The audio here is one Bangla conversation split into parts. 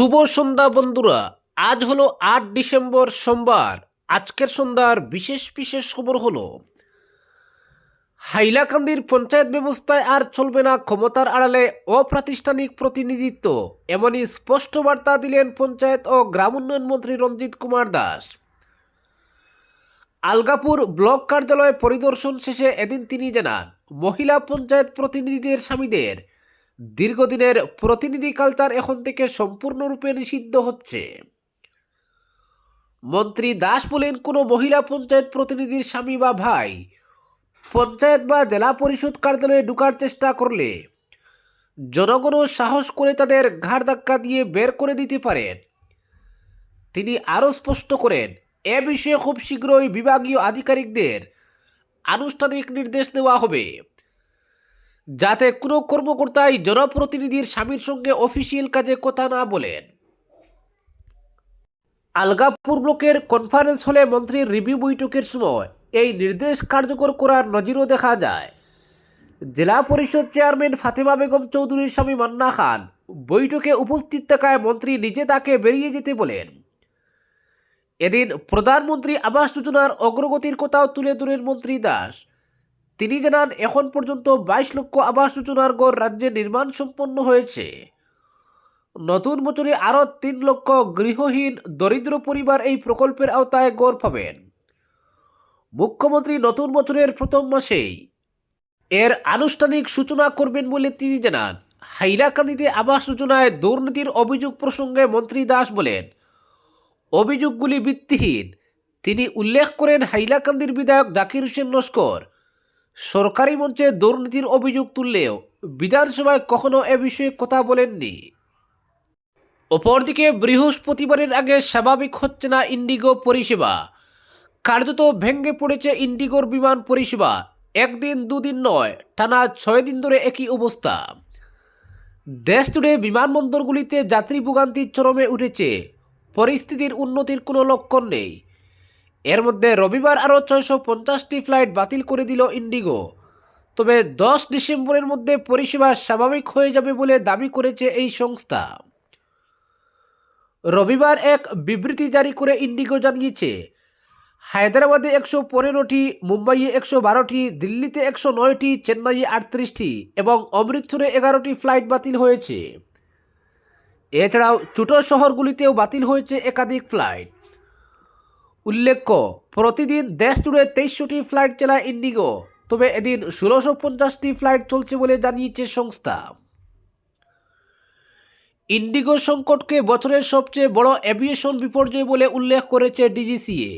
শুভ সন্ধ্যা, বন্ধুরা। আজ হলো আট ডিসেম্বর সোমবার। আজকের সন্ধ্যার বিশেষ বিশেষ খবর হলো, হাইলাকান্দির পঞ্চায়েত ব্যবস্থায় আর চলবে না ক্ষমতার আড়ালে অপ্রাতিষ্ঠানিক প্রতিনিধিত্ব। এমনই স্পষ্ট বার্তা দিলেন পঞ্চায়েত ও গ্রাম উন্নয়ন মন্ত্রী রঞ্জিত কুমার দাস। আলগাপুর ব্লক কার্যালয় পরিদর্শন শেষে এদিন তিনি জানান, মহিলা পঞ্চায়েত প্রতিনিধিদের স্বামীদের দীর্ঘদিনের প্রতিনিধি কালচার এখন থেকে সম্পূর্ণরূপে নিষিদ্ধ হচ্ছে। মন্ত্রী দাস বলেন, কোনো মহিলা পঞ্চায়েত প্রতিনিধির স্বামী বা ভাই পঞ্চায়েত বা জেলা পরিষদ কার্যালয়ে ঢুকার চেষ্টা করলে জনগণও সাহস করে তাদের ঘাড় ধাক্কা দিয়ে বের করে দিতে পারেন। তিনি আরও স্পষ্ট করেন, এ বিষয়ে খুব শীঘ্রই বিভাগীয় আধিকারিকদের আনুষ্ঠানিক নির্দেশ দেওয়া হবে। যাতে কোনো কর্মকর্তাই জনপ্রতিনিধির স্বামীর সঙ্গে অফিসিয়াল কাজে কথা না বলেন। আলগাপুর ব্লকের কনফারেন্স হলে মন্ত্রীর রিভিউ বৈঠকের সময় এই নির্দেশ কার্যকর করার নজিরও দেখা যায়। জেলা পরিষদ চেয়ারম্যান ফাতেমা বেগম চৌধুরীর স্বামী মান্না খান বৈঠকে উপস্থিত থাকায় মন্ত্রী নিজে তাকে বেরিয়ে যেতে বলেন। এদিন প্রধানমন্ত্রী আবাস যোজনার অগ্রগতির কথাও তুলে ধরেন মন্ত্রী দাস। তিনি জানান, এখন পর্যন্ত বাইশ লক্ষ আবাস যোজনার গড় রাজ্যে নির্মাণ সম্পন্ন হয়েছে। নতুন বছরে আরও তিন লক্ষ গৃহহীন, দরিদ্র পরিবার এই প্রকল্পের আওতায় গড় পাবেন। মুখ্যমন্ত্রী নতুন বছরের প্রথম মাসেই এর আনুষ্ঠানিক সূচনা করবেন বলে তিনি জানান। হাইলাকান্দিতে আবাস যোজনায় দুর্নীতির অভিযোগ প্রসঙ্গে মন্ত্রী দাস বলেন, অভিযোগগুলি ভিত্তিহীন। তিনি উল্লেখ করেন, হাইলাকান্দির বিধায়ক জাকির হোসেন নস্কর সরকারি মঞ্চে দুর্নীতির অভিযোগ তুললেও বিধানসভায় কখনো এ বিষয়ে কথা বলেননি। অপরদিকে বৃহস্পতিবারের আগে স্বাভাবিক হচ্ছে না ইন্ডিগো পরিষেবা। কার্যত ভেঙে পড়েছে ইন্ডিগোর বিমান পরিষেবা। একদিন, দুদিন নয়, টানা ছয় দিন ধরে একই অবস্থা। দেশ জুড়ে বিমানবন্দরগুলিতে যাত্রী ভোগান্তির চরমে উঠেছে। পরিস্থিতির উন্নতির কোনো লক্ষণ নেই। এর মধ্যে রবিবার আরও ছয়শো পঞ্চাশটি ফ্লাইট বাতিল করে দিল ইন্ডিগো। তবে দশ ডিসেম্বরের মধ্যে পরিষেবা স্বাভাবিক হয়ে যাবে বলে দাবি করেছে এই সংস্থা। রবিবার এক বিবৃতি জারি করে ইন্ডিগো জানিয়েছে, হায়দ্রাবাদে একশো পনেরোটি, মুম্বাইয়ে একশো বারোটি, দিল্লিতে একশো নয়টি, চেন্নাইয়ে আটত্রিশটি এবং অমৃতসরে এগারোটি ফ্লাইট বাতিল হয়েছে। এছাড়াও ছোটো শহরগুলিতেও বাতিল হয়েছে একাধিক ফ্লাইট। উল্লেখ্য, প্রতিদিন দেশ জুড়ে তেইশশোটি ফ্লাইট চালায় ইন্ডিগো। তবে এদিন ষোলোশো পঞ্চাশটি ফ্লাইট চলছে বলে জানিয়েছে সংস্থা। ইন্ডিগো সংকটকে বছরের সবচেয়ে বড় অ্যাভিয়েশন বিপর্যয় বলে উল্লেখ করেছে ডিজিসিএ।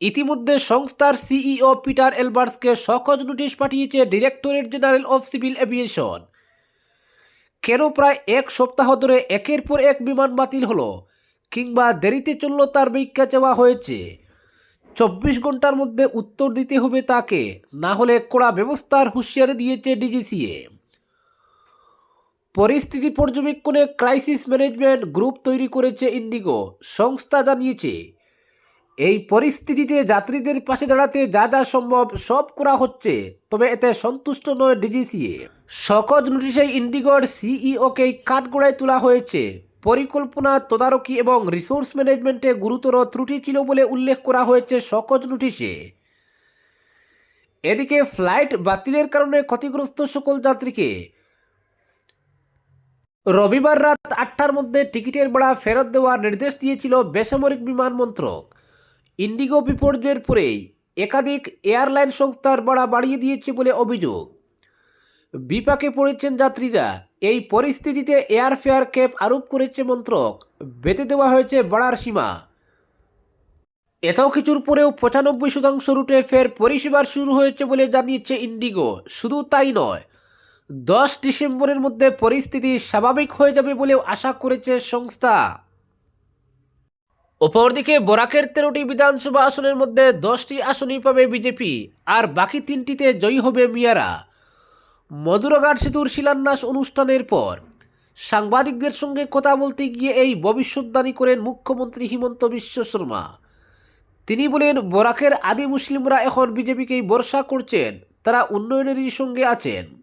ইতিমধ্যে সংস্থার সিইও পিটার এলবার্টসকে সহজ নোটিশ পাঠিয়েছে directorate general of civil aviation. কেন প্রায় এক সপ্তাহ ধরে একের পর এক বিমান বাতিল হলো? কিংবা দেরিতে চলল তার ব্যাখ্যা চাওয়া হয়েছে। চব্বিশ ঘণ্টার মধ্যে উত্তর দিতে হবে তাকে, না হলে কড়া ব্যবস্থার হুঁশিয়ারি দিয়েছে ডিজিসিএ। পরিস্থিতি পর্যবেক্ষণে ক্রাইসিস ম্যানেজমেন্ট গ্রুপ তৈরি করেছে ইন্ডিগো, সংস্থা জানিয়েছে। এই পরিস্থিতিতে যাত্রীদের পাশে দাঁড়াতে যা যা সম্ভব সব করা হচ্ছে, তবে এতে সন্তুষ্ট নয় ডিজিসিএ। সকজ নোটিশে ইন্ডিগোর সিইওকে কাঠগোড়ায় তোলা হয়েছে। পরিকল্পনা, তদারকি এবং রিসোর্স ম্যানেজমেন্টে গুরুতর ত্রুটি ছিল বলে উল্লেখ করা হয়েছে সকজ নোটিশে। এদিকে ফ্লাইট বাতিলের কারণে ক্ষতিগ্রস্ত সকল যাত্রীকে রবিবার রাত আটটার মধ্যে টিকিটের ভাড়া ফেরত দেওয়ার নির্দেশ দিয়েছিল বেসামরিক বিমান মন্ত্রক। ইন্ডিগো বিপর্যয়ের পরেই একাধিক এয়ারলাইন সংস্থার ভাড়া বাড়িয়ে দিয়েছে বলে অভিযোগ। বিপাকে পড়েছেন যাত্রীরা। এই পরিস্থিতিতে এয়ারফেয়ার ক্যাপ আরোপ করেছে মন্ত্রক। বেঁধে দেওয়া হয়েছে ভাড়ার সীমা। এত কিছুর পরেও পঁচানব্বই শতাংশ রুটে ফের পরিষেবার শুরু হয়েছে বলে জানিয়েছে ইন্ডিগো। শুধু তাই নয়, দশ ডিসেম্বরের মধ্যে পরিস্থিতি স্বাভাবিক হয়ে যাবে বলেও আশা করেছে সংস্থা। অপরদিকে বরাকের তেরোটি বিধানসভা আসনের মধ্যে দশটি আসনই পাবে বিজেপি, আর বাকি তিনটিতে জয়ী হবে মিয়ারা। মধুরাঘাট সেতুর শিলান্যাস অনুষ্ঠানের পর সাংবাদিকদের সঙ্গে কথা বলতে গিয়ে এই ভবিষ্যৎবাণী করেন মুখ্যমন্ত্রী হিমন্ত বিশ্ব শর্মা। তিনি বলেন, বরাকের আদি মুসলিমরা এখন বিজেপিকেই ভরসা করছেন, তারা উন্নয়নেরই সঙ্গে আছেন।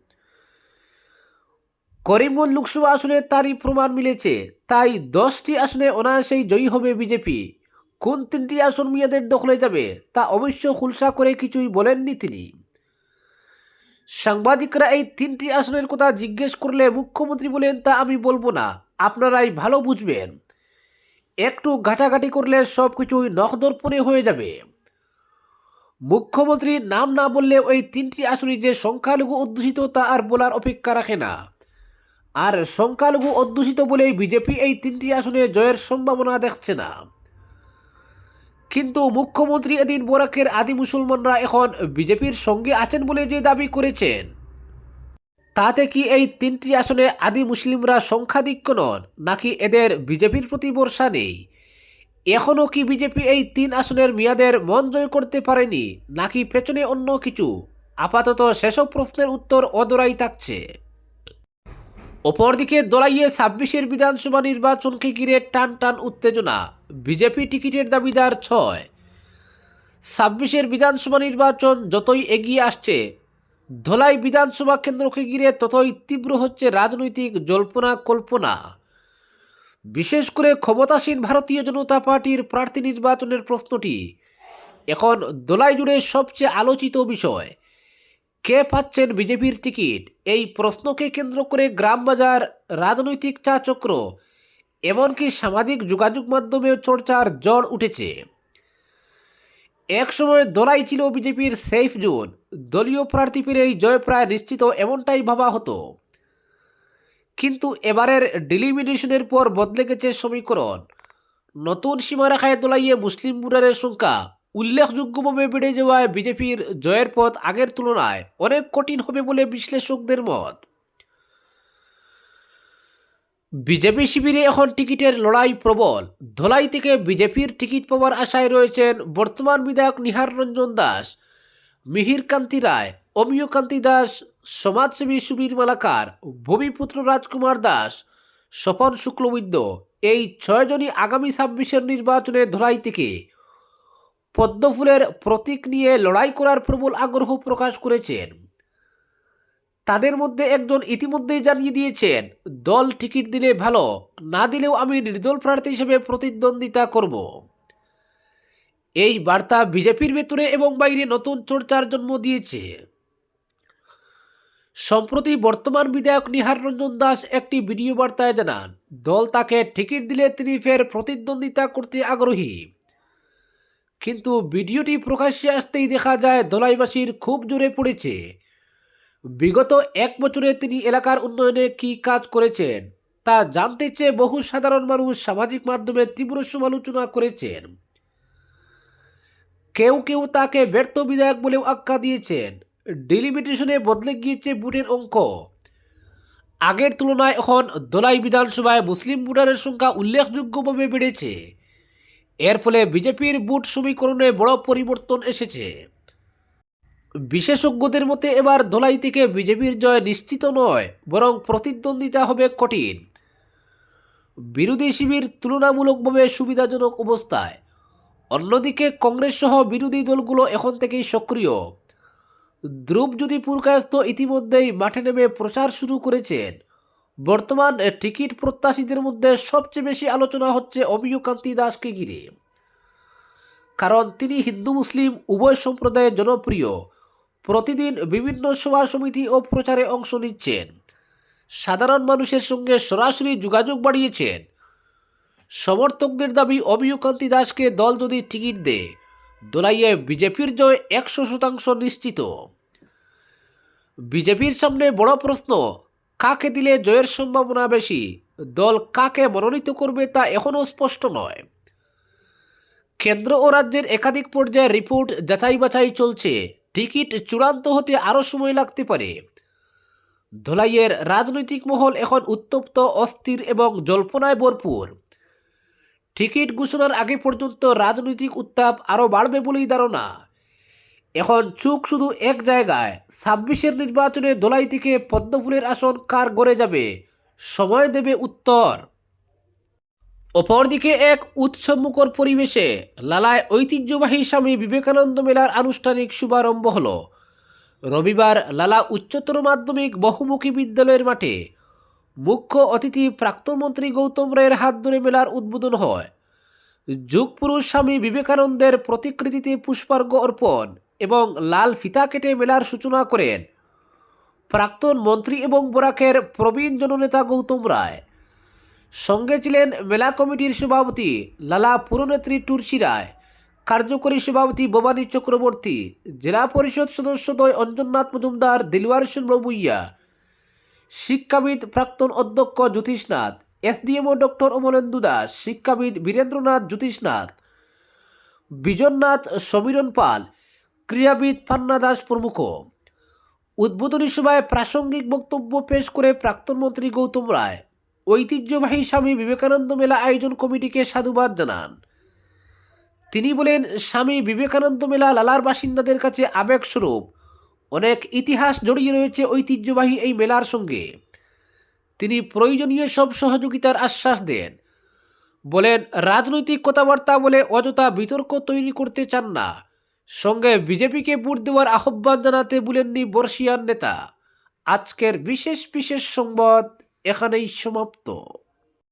করিমগঞ্জ লোকসভা আসনে তারই প্রমাণ মিলেছে, তাই দশটি আসনে অনায়াসেই জয়ী হবে বিজেপি। কোন তিনটি আসন মেয়াদের দখলে যাবে, তা অবশ্য খুলসা করে কিছুই বলেননি তিনি। সাংবাদিকরা এই তিনটি আসনের কথা জিজ্ঞেস করলে মুখ্যমন্ত্রী বলেন, তা আমি বলব না, আপনারাই ভালো বুঝবেন। একটু ঘাটাঘাটি করলে সব কিছুই নখদর্পণে হয়ে যাবে। মুখ্যমন্ত্রী নাম না বললে ওই তিনটি আসনই যে সংখ্যালঘু অধ্যুষিত তা আর বলার অপেক্ষা রাখে না। আর সংখ্যালঘু অধ্যুষিত বলেই বিজেপি এই তিনটি আসনে জয়ের সম্ভাবনা দেখছে না। কিন্তু মুখ্যমন্ত্রী এদিন বোরাকের আদি মুসলমানরা এখন বিজেপির সঙ্গে আছেন বলে যে দাবি করেছেন। তাতে কি এই তিনটি আসনে আদি মুসলিমরা সংখ্যাধিক্য নন, নাকি এদের বিজেপির প্রতি ভরসা নেই? এখনও কি বিজেপি এই তিন আসনের মেয়াদের মন জয় করতে পারেনি, নাকি পেছনে অন্য কিছু? আপাতত সেসব প্রশ্নের উত্তর অদরাই থাকছে। অপরদিকে দলাইয়ে ছাব্বিশের বিধানসভা নির্বাচনকে ঘিরে টান টান উত্তেজনা। বিজেপি টিকিটের দাবিদার ছয়। ছাব্বিশের বিধানসভা নির্বাচন যতই এগিয়ে আসছে, ধলাই বিধানসভা কেন্দ্রকে ঘিরে ততই তীব্র হচ্ছে রাজনৈতিক জল্পনা কল্পনা। বিশেষ করে ক্ষমতাসীন ভারতীয় জনতা পার্টির প্রার্থী নির্বাচনের প্রশ্নটি, এখন দোলাই জুড়ে সবচেয়ে আলোচিত বিষয়। কে পাচ্ছেন বিজেপির টিকিট? এই প্রশ্নকে কেন্দ্র করে গ্রামবাজার রাজনৈতিক চাচক্র, এমনকি সামাজিক যোগাযোগ মাধ্যমেও চর্চার জ্বর উঠেছে। একসময় দলাই ছিল বিজেপির সেফ জোন। দলীয় প্রার্থী পেলেই জয় প্রায় নিশ্চিত, এমনটাই ভাবা হতো। কিন্তু এবারের ডিলিমিনেশনের পর বদলে গেছে সমীকরণ। নতুন সীমারেখায় দোলাইয়ে মুসলিম ভোটারের সংখ্যা উল্লেখযোগ্যভাবে বেড়ে যাওয়ায় বিজেপির জয়ের পথ আগের তুলনায় অনেক কঠিন হবে বলে বিশ্লেষকদের মত। বিজেপি শিবিরে এখন টিকিটের লড়াই প্রবল। ধলাই থেকে বিজেপির টিকিট পাওয়ার আশায় রয়েছেন বর্তমান বিধায়ক নিহার রঞ্জন দাস মিহির কান্তি রায় অমিয় কান্তি দাস, সমাজসেবী সুবীর মালাকার, ভূমিপুত্র রাজকুমার দাস, স্বপন শুক্লবৈদ্য। এই ছয়জনই আগামী ছাব্বিশের নির্বাচনে ধলাই থেকে পদ্মফুলের প্রতীক নিয়ে লড়াই করার প্রবল আগ্রহ প্রকাশ করেছেন। তাদের মধ্যে একজন ইতিমধ্যেই জানিয়ে দিয়েছেন, দল টিকিট দিলে ভালো, না দিলেও আমি নির্দল প্রার্থী হিসেবে প্রতিদ্বন্দ্বিতা করব। এই বার্তা বিজেপির ভেতরে এবং বাইরে নতুন চর্চার জন্ম দিয়েছে। সম্প্রতি বর্তমান বিধায়ক নিহার রঞ্জন দাস একটি ভিডিও বার্তায় জানান, দল তাকে টিকিট দিলে তিনি ফের প্রতিদ্বন্দ্বিতা করতে আগ্রহী। কিন্তু ভিডিওটি প্রকাশ্যে আসতেই দেখা যায় দলাইবাসীর খুব জোরে পড়েছে। বিগত এক বছরে তিনি এলাকার উন্নয়নে কী কাজ করেছেন, তা জানতে চেয়ে বহু সাধারণ মানুষ সামাজিক মাধ্যমে তীব্র সমালোচনা করেছেন। কেউ কেউ তাকে ব্যর্থ বিধায়ক বলেও আখ্যা দিয়েছেন। ডিলিমিটেশনে বদলে গিয়েছে ভোটের অঙ্ক। আগের তুলনায় এখন দোলাই বিধানসভায় মুসলিম ভোটারের সংখ্যা উল্লেখযোগ্যভাবে বেড়েছে। এর ফলে বিজেপির বুট সমীকরণে বড় পরিবর্তন এসেছে। বিশেষজ্ঞদের মতে এবার ধলাই থেকে বিজেপির জয় নিশ্চিত নয়, বরং প্রতিদ্বন্দ্বিতা হবে কঠিন। বিরোধী শিবির তুলনামূলকভাবে সুবিধাজনক অবস্থায়। অন্যদিকে কংগ্রেস সহ বিরোধী দলগুলো এখন থেকেই সক্রিয়। ধ্রুবজ্যোতি পুরকায়স্থ ইতিমধ্যেই মাঠে নেমে প্রচার শুরু করেছেন বর্তমান টিকিট প্রত্যাশীদের মধ্যে সবচেয়ে বেশি আলোচনা হচ্ছে অমিয় কান্তি দাসকে ঘিরে। কারণ তিনি হিন্দু, মুসলিম, উভয় সম্প্রদায়ের জনপ্রিয়। প্রতিদিন বিভিন্ন সভা সমিতি ও প্রচারে অংশ নিচ্ছেন। সাধারণ মানুষের সঙ্গে সরাসরি যোগাযোগ বাড়িয়েছেন। সমর্থকদের দাবি অমিয় কান্তি দাসকে দল যদি টিকিট দেয়, দোলাইয়ে বিজেপির জয় একশো শতাংশ নিশ্চিত। বিজেপির সামনে বড় প্রশ্ন কাকে দিলে জয়ের সম্ভাবনা বেশি? দল কাকে মনোনীত করবে তা এখনও স্পষ্ট নয়। কেন্দ্র ও রাজ্যের একাধিক পর্যায়ে রিপোর্ট যাচাই বাছাই চলছে। টিকিট চূড়ান্ত হতে আরও সময় লাগতে পারে। ধোলাইয়ের রাজনৈতিক মহল এখন উত্তপ্ত, অস্থির এবং জল্পনায় ভরপুর। টিকিট ঘোষণার আগে পর্যন্ত রাজনৈতিক উত্তাপ আরও বাড়বে বলেই ধারণা। এখন চুক শুধু এক জায়গায়। ছাব্বিশের নির্বাচনে দোলাই থেকে পদ্মফুলের আসন কার গড়ে যাবে? সময় দেবে উত্তর। অপরদিকে এক উৎসবমুখর পরিবেশে লালায় ঐতিহ্যবাহী স্বামী বিবেকানন্দ মেলার আনুষ্ঠানিক শুভারম্ভ হল। রবিবার লালা উচ্চতর মাধ্যমিক বহুমুখী বিদ্যালয়ের মাঠে মুখ্য অতিথি প্রাক্তন মন্ত্রী গৌতম রায়ের হাত ধরে মেলার উদ্বোধন হয়। যুগপুরুষ স্বামী বিবেকানন্দের প্রতিকৃতিতে পুষ্পার্ঘ্য অর্পণ এবং লাল ফিতা কেটে মেলার সূচনা করেন। প্রাক্তন মন্ত্রী এবং বরাকের প্রবীণ জননেতা গৌতম রায়। সঙ্গে ছিলেন মেলা কমিটির সভাপতি লালা পুরনেত্রী টুরসি রায়। কার্যকরী সভাপতি ভবানী চক্রবর্তী। জেলা পরিষদ সদস্যদ্বয় অঞ্জননাথ মজুমদার, দিলওয়ার সেন ভুইয়া। শিক্ষাবিদ প্রাক্তন অধ্যক্ষ Jyotishnath. SDMO doctor Amalendu Das. শিক্ষাবিদ বীরেন্দ্রনাথ জ্যোতিষনাথ। বিজননাথ সমীরণ পাল। ক্রীড়াবিদ পান্না দাস প্রমুখ। উদ্বোধনী সভায় প্রাসঙ্গিক বক্তব্য পেশ করে প্রাক্তন মন্ত্রী গৌতম রায়, ঐতিহ্যবাহী স্বামী বিবেকানন্দ মেলা আয়োজন কমিটিকে সাধুবাদ জানান। তিনি বলেন, স্বামী বিবেকানন্দ মেলা লালার বাসিন্দাদের কাছে আবেগস্বরূপ অনেক ইতিহাস জড়িয়ে রয়েছে ঐতিহ্যবাহী এই মেলার সঙ্গে। তিনি প্রয়োজনীয় সব সহযোগিতার আশ্বাস দেন। বলেন, রাজনৈতিক কথাবার্তা বলে অযথা বিতর্ক তৈরি করতে চান না। সঙ্গে বিজেপিকে ভোট দেওয়ার আহ্বান জানাতে বলেননি বর্ষিয়ান নেতা। আজকের বিশেষ বিশেষ সংবাদ এখানেই সমাপ্ত।